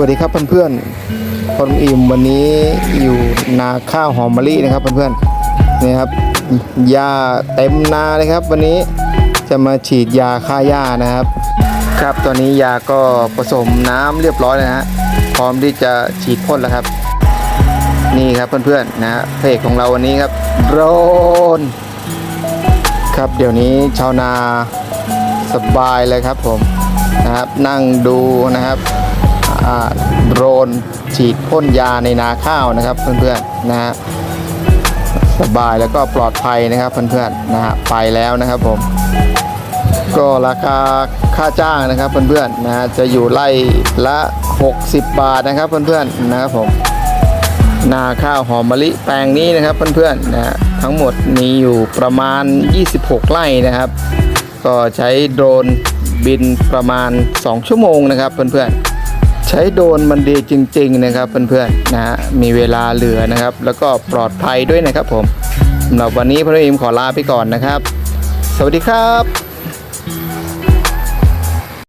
วัสดีครับเพื่อนๆผมอิ่มวันนี้อยู่นาข้าวหอมมะลินะครับเพื่อนๆนี่ครับหญ้าเต็มนาเลยครับ วันนี้จะมาฉีดยาฆ่าหญ้านะครับ ครับตอนนี้ยาก็ผสมน้ำเรียบร้อยแล้วนะฮะพร้อมที่จะฉีดพ่นแล้วครับ นี่ครับเพื่อนๆนะฮะเพจของเราวันนี้ครับโดรนครับเดี๋ยวนี้ชาวนาสบายเลยครับผมนะครับนั่งดูนะครับ ฉีดพ่นยาในนาข้าวนะครับเพื่อนๆนะฮะสบายแล้วก็ปลอดภัยนะครับเพื่อนๆนะฮะไปแล้วนะครับผม ก็ราคาค่าจ้างนะครับเพื่อนๆนะฮะจะอยู่ไล่ละ 60 บาทนะครับเพื่อนๆนะครับผมนาข้าวหอมมะลิแปลงนี้นะครับเพื่อนๆนะฮะทั้งหมดมีอยู่ประมาณ 26 ไร่นะครับ ก็ใช้โดรนบินประมาณ 2 ชั่วโมงนะครับเพื่อนๆ ใช้โดนมันดีจริง ๆ นะครับเพื่อนๆนะฮะมีเวลาเหลือนะครับ แล้วก็ปลอดภัยด้วยนะครับผมสำหรับวันนี้พระอิมขอลาไปก่อนนะครับ สวัสดีครับ